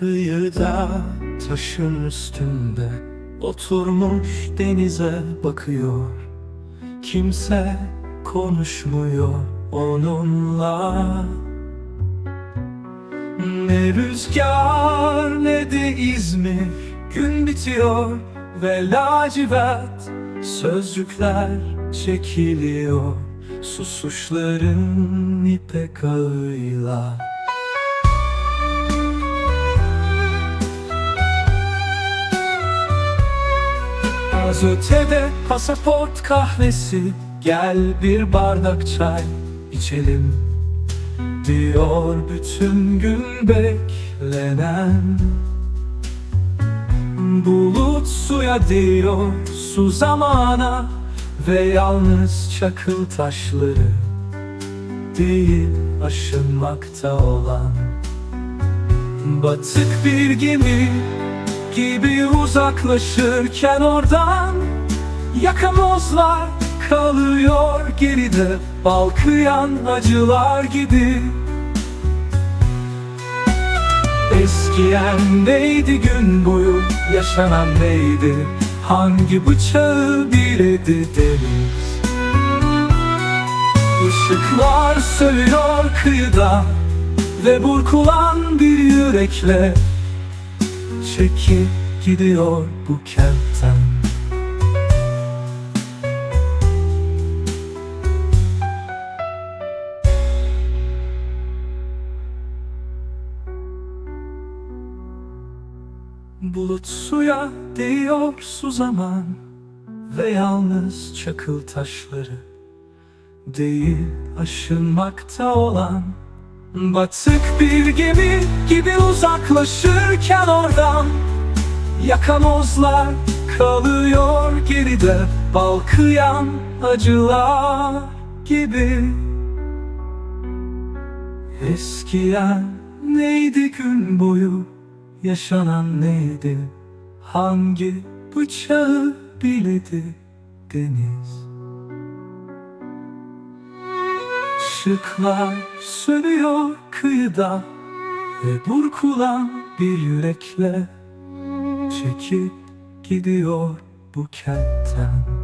kaya taşın üstünde Oturmuş denize bakıyor. Kimse konuşmuyor onunla. Ne rüzgar ne de İzmir. Gün bitiyor ve lacivert Sözcükler çekiliyor. Susuşların ipek ağıyla Az ötede pasaport kahvesi. Gel bir bardak çay içelim Diyor bütün gün beklenen. Bulut suya diyor su zamana Ve yalnız çakıl taşları Değil aşınmakta olan Batık bir gemi gibi uzaklaşırken oradan Yakamozlar kalıyor geride Balkıyan acılar gibi. Eskiyen neydi gün boyu Yaşanan neydi? Hangi bıçağı biledi deniz? Işıklar sönüyor kıyıda Ve burkulan bir yürekle Çekip gidiyor bu kentten. Bulut suya değiyor su zaman Ve yalnız çakıl taşları Değil aşınmakta olan Batık bir gemi gibi uzaklaşırken oradan Yakamozlar kalıyor geride Balkıyan acılar gibi. Eskiyen neydi gün boyu Yaşanan neydi Hangi bıçağı biledi deniz Işıklar sönüyor kıyıda Ve burkulan bir yürekle Çekip gidiyor bu kentten